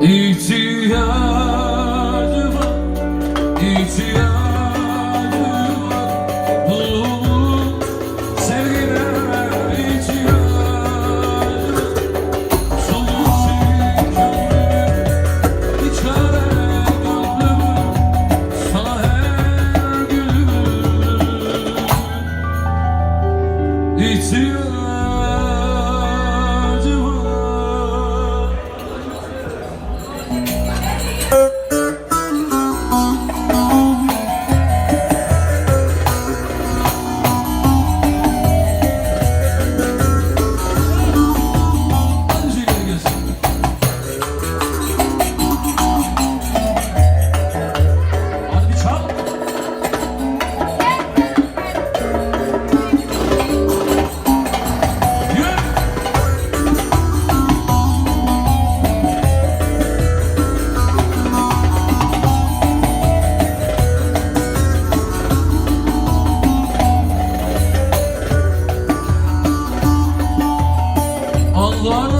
İhtiyacı var, ihtiyacı var Bulup sevgine ihtiyacı var Sonsuz gönlüm, içare gönlümü Thank. Lord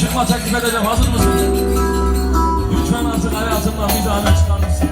çıkma teklif edeceğim. Hazır mısın? Lütfen artık hayatımdan bir zahmet çıkar mısın?